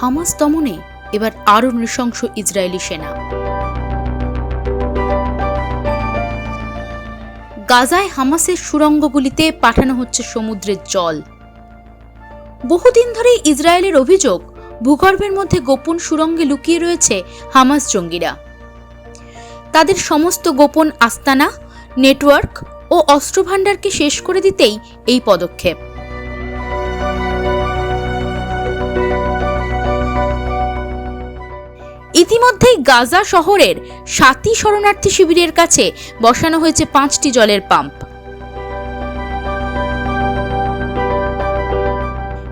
Hamas দমনে এবার আরও নৃশংস ইসরায়েলি সেনা। গাজায় হামাসের সুড়ঙ্গগুলিতে পাঠানো হচ্ছে সমুদ্রের জল। বহুদিন ধরে ইসরায়েলের অভিযোগ, ভূগর্ভের মধ্যে গোপন সুড়ঙ্গে লুকিয়ে রয়েছে হামাস জঙ্গিরা। তাদের সমস্ত গোপন আস্তানা, নেটওয়ার্ক ও অস্ত্রভাণ্ডারকে শেষ করে দিতেই এই পদক্ষেপ। ইতিমধ্যেই গাজা শহরের সাতই শরণার্থী শিবিরের কাছে বসানো হয়েছে পাঁচটি জলের পাম্প।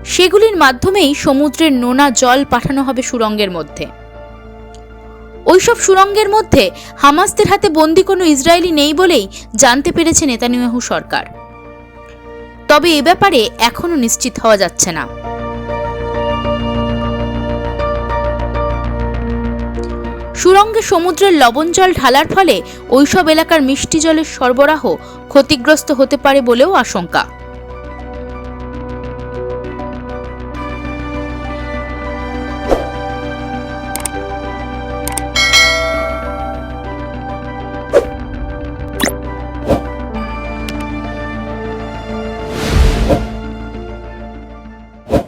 সেগুলির মাধ্যমেই সমুদ্রের নোনা জল পাঠানো হবে সুরঙ্গের মধ্যে। ওইসব সুরঙ্গের মধ্যে হামাসদের হাতে বন্দি কোনো ইসরায়েলি নেই বলেই জানতে পেরেছে নেতানিয়াহু সরকার। তবে এ ব্যাপারে এখনও নিশ্চিত হওয়া যাচ্ছে না। সুরঙ্গে সমুদ্রের লবণ জল ঢালার ফলে ওইসব এলাকার মিষ্টি জলের সরবরাহ ক্ষতিগ্রস্ত হতে পারে বলেও আশঙ্কা।